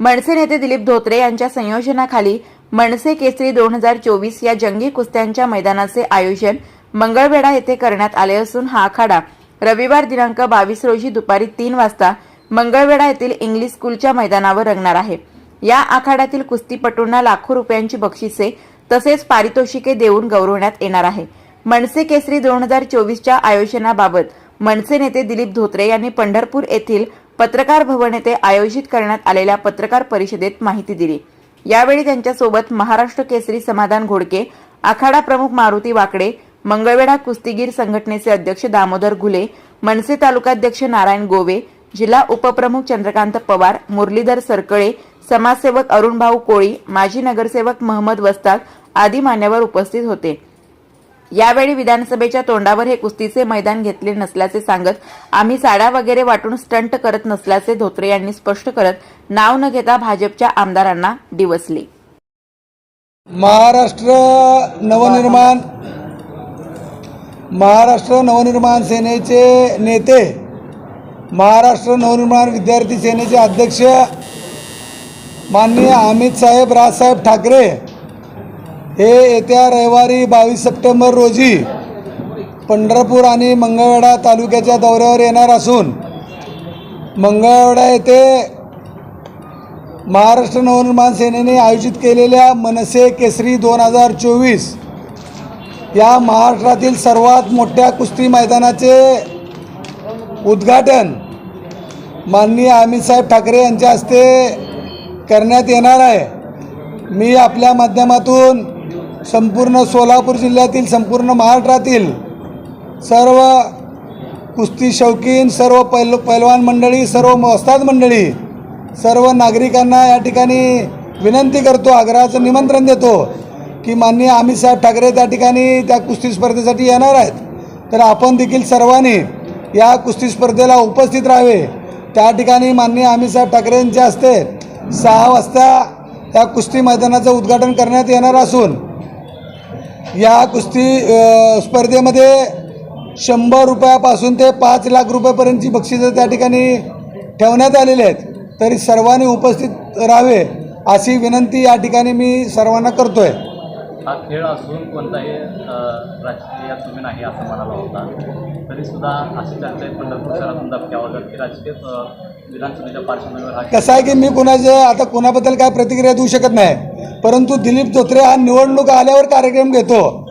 मनसे नेते दिलीप धोत्रे यांच्या संयोजनाखाली मनसे केसरी दोन हजार चोवीस या जंगी कुस्त्यांच्या मैदानाचे आयोजन मंगळवेढा येथे करण्यात आले असून हा आखाडा रविवार दिनांक बावीस रोजी दुपारी तीन वाजता मंगळवेढा येथील इंग्लिश स्कूलच्या मैदानावर रंगणार आहे. या आखाड्यातील कुस्तीपटूंना लाखो रुपयांची बक्षिसे तसेच पारितोषिके देऊन गौरवण्यात येणार आहे. मनसे केसरी दोन हजार चोवीसच्या आयोजनाबाबत मनसे नेते दिलीप धोत्रे यांनी पंढरपूर येथील पत्रकार भवन येथे आयोजित करण्यात आलेल्या पत्रकार परिषदेत माहिती दिली. यावेळी त्यांच्यासोबत महाराष्ट्र केसरी समाधान घोडके आखाडा प्रमुख मारुती वाकडे मंगळवेढा कुस्तीगीर संघटनेचे अध्यक्ष दामोदर घुले मनसे तालुकाध्यक्ष नारायण गोवे जिल्हा उपप्रमुख चंद्रकांत पवार मुरलीधर सरकळे समाजसेवक अरुणभाऊ कोळी माजी नगरसेवक महमद वस्ताद आदी मान्यवर उपस्थित होते. यावेळी विधानसभेच्या तोंडावर हे कुस्तीचे मैदान घेतले नसल्याचे सांगत आम्ही साड्या वगैरे वाटून स्टंट करत नसल्याचे धोत्रे यांनी स्पष्ट करत नाव न घेता भाजपच्या आमदारांना डिवसले. महाराष्ट्र नवनिर्माण महाराष्ट्र नवनिर्माण सेनेचे नेते महाराष्ट्र नवनिर्माण विद्यार्थी सेनेचे अध्यक्ष माननीय अमित साहेब राजसाहेब ठाकरे हे येत्या रविवारी बावीस सप्टेंबर रोजी पंढरपूर आणि मंगळवेढा तालुक्याच्या दौऱ्यावर येणार असून मंगळवेढा येथे महाराष्ट्र नवनिर्माण सेनेने आयोजित केलेल्या मनसे केसरी दोन हजार चोवीस या महाराष्ट्रातील सर्वात मोठ्या कुस्ती मैदानाचे उद्घाटन माननीय अमितसाहेब ठाकरे यांच्या हस्ते करण्यात येणार आहे. मी आपल्या माध्यमातून संपूर्ण सोलापूर जिल्ह्यातील संपूर्ण महाराष्ट्रातील सर्व कुस्ती शौकीन सर्व पैल पैलवान मंडळी सर्व मोस्ताद मंडळी सर्व नागरिकांना या ठिकाणी विनंती करतो आग्रहाचं निमंत्रण देतो की माननीय अमित साहेब ठाकरे त्या ठिकाणी त्या कुस्ती स्पर्धेसाठी येणार आहेत. तर आपण देखील सर्वांनी या कुस्ती स्पर्धेला उपस्थित राहावे. त्या ठिकाणी माननीय अमित साहेब ठाकरे यांच्या हस्ते सहा वाजता या कुस्ती मैदानाचं उद्घाटन करण्यात येणार असून या कुस्ती स्पर्धेमध्ये शंभर रुपयापासून ते पाच लाख रुपयापर्यंतची बक्षिसं त्या ठिकाणी ठेवण्यात आलेली आहेत. तरी सर्वांनी उपस्थित राहावे अशी विनंती या ठिकाणी मी सर्वांना करतोय. हा खेळ असून कोणताही राजकीय तुम्ही नाही असं म्हणाला होता. तरीसुद्धा अशी चर्चा आहे पंढरपूर शहरातून धक्क्यावर की राजकीय विधानसभेच्या पार्श्वभूमीवर कसं आहे की मी कुणाचे आता कुणाबद्दल काय प्रतिक्रिया देऊ शकत नाही? परंतु दिलीप धोत्रे हा निवडणूक आल्यावर कार्यक्रम घेतो.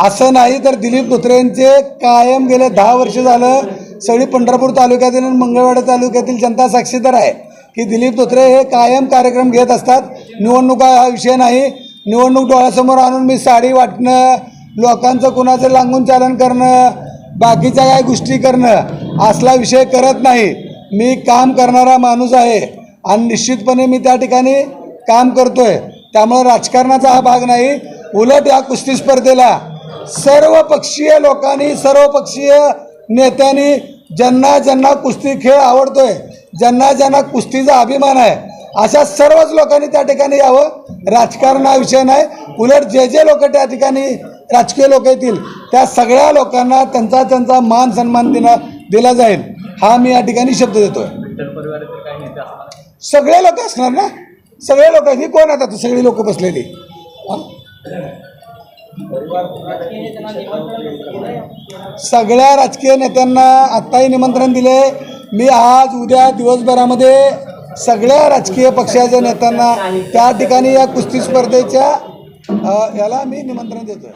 असं नाही तर दिलीप धोत्रेंचे कायम गेले दहा वर्ष झालं सगळी पंढरपूर तालुक्यातील आणि मंगळवाडा तालुक्यातील जनता साक्षीदार आहे. की दिलीप धोत्रे हे कायम कार्यक्रम घेत असतात. निवडणुका हा विषय नाही. निवडणूक डोळ्यासमोर आणून मी साडी वाटणं लोकांचं कुणाचं लागून चालन करणं बाकीच्या काय गोष्टी करणं असला विषय करत नाही. मी काम करणारा माणूस आहे. आणि निश्चितपणे मी त्या ठिकाणी काम करतोय. त्यामुळे राजकारणाचा हा भाग नाही. उलट या कुस्ती स्पर्धेला सर्व पक्षीय लोकांनी सर्व पक्षीय नेत्यांनी ज्यांना ज्यांना कुस्ती खेळ आवडतोय ज्यांना ज्यांना कुस्तीचा अभिमान आहे अशा सर्वच लोकांनी त्या ठिकाणी यावं. राजकारण हा विषय नाही. उलट जे जे लोक त्या ठिकाणी राजकीय लोक येतील त्या सगळ्या लोकांना त्यांचा त्यांचा मान सन्मान दिला दिला जाईल. हा मी या ठिकाणी शब्द देतोय. सगळे लोक असणार ना? सगळे लोक ही कोण आता? सगळी लोक बसलेली. सगळ्या राजकीय नेत्यांना आत्ताही निमंत्रण दिले. मी आज उद्या दिवसभरामध्ये सगळ्या राजकीय पक्षाच्या नेत्यांना त्या ठिकाणी या कुस्ती स्पर्धेच्या याला मी निमंत्रण देतोय.